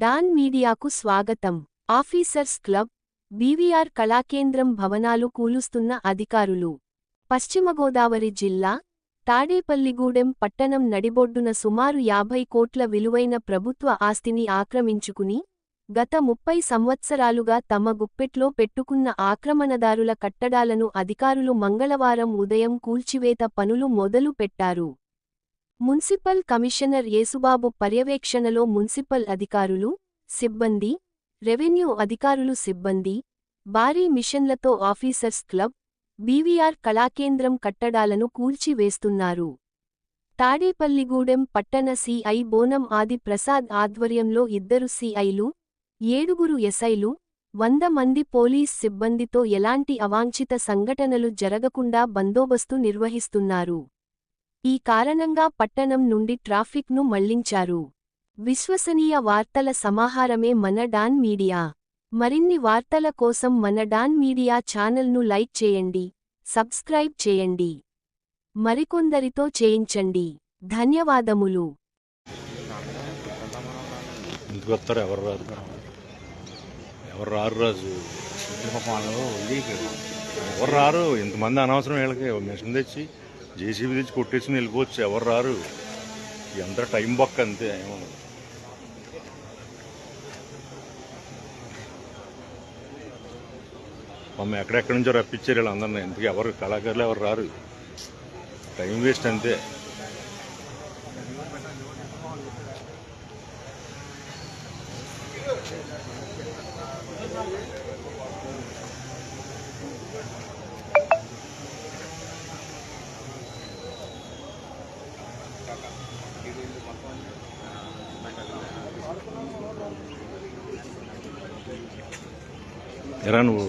Don మీడియాకు స్వాగతం. Officers club BVR కళాకేంద్రం భవనాలు కూలుస్తున్న అధికారులు. పశ్చిమ గోదావరి జిల్లా తాడేపల్లిగూడెం పట్టణం నడిబొడ్డున సుమారు యాభై కోట్ల విలువైన ప్రభుత్వ ఆస్తిని ఆక్రమించుకుని గత ముప్పై సంవత్సరాలుగా తమ గుప్పెట్లో పెట్టుకున్న ఆక్రమణదారుల కట్టడాలను అధికారులు మంగళవారం ఉదయం కూల్చివేత పనులు మొదలు పెట్టారు మున్సిపల్ కమిషనర్ యేసుబాబు పర్యవేక్షణలో మున్సిపల్ అధికారులు సిబ్బంది రెవెన్యూ అధికారులు సిబ్బంది భారీ మిషన్లతో ఆఫీసర్స్ క్లబ్ బీవీఆర్ కళాకేంద్రం కట్టడాలను కూల్చివేస్తున్నారు. తాడేపల్లిగూడెం పట్టణ సిఐ బోనం ఆది ప్రసాద్ ఆధ్వర్యంలో ఇద్దరు సిఐలు ఏడుగురు ఎస్ఐలు వంద మంది పోలీస్ సిబ్బందితో ఎలాంటి అవాంఛిత సంఘటనలు జరగకుండా బందోబస్తు నిర్వహిస్తున్నారు. ఈ కారణంగా పట్టణం నుండి ట్రాఫిక్ను మళ్ళించారు. విశ్వసనీయ వార్తల సమాహారమే మన డాన్ మీడియా. మరిన్ని వార్తల కోసం మన డాన్ మీడియా ఛానల్ను లైక్ చేయండి సబ్స్క్రైబ్ చేయండి. మరికొందరితో చేయించండి. ధన్యవాదములు. ఎవరు రారు? ఎవరు రారు రాజు? వాళ్ళు ఉంది ఎవరు రారు? ఇంతమంది అనవసరం వీళ్ళకి మిషన్ తెచ్చి జేసీబీ తెచ్చి కొట్టేసి వెళ్ళిపోవచ్చు. ఎవరు రారు? ఎంత టైం బొక్క అంతే. ఏమన్నా మమ్మల్ని ఎక్కడెక్కడి నుంచో రప్పించారు వీళ్ళందరినీ. ఎందుకు ఎవరు కళాకారులు ఎవరు రారు? టైం వేస్ట్ అంతే. ఎరా నువ్వు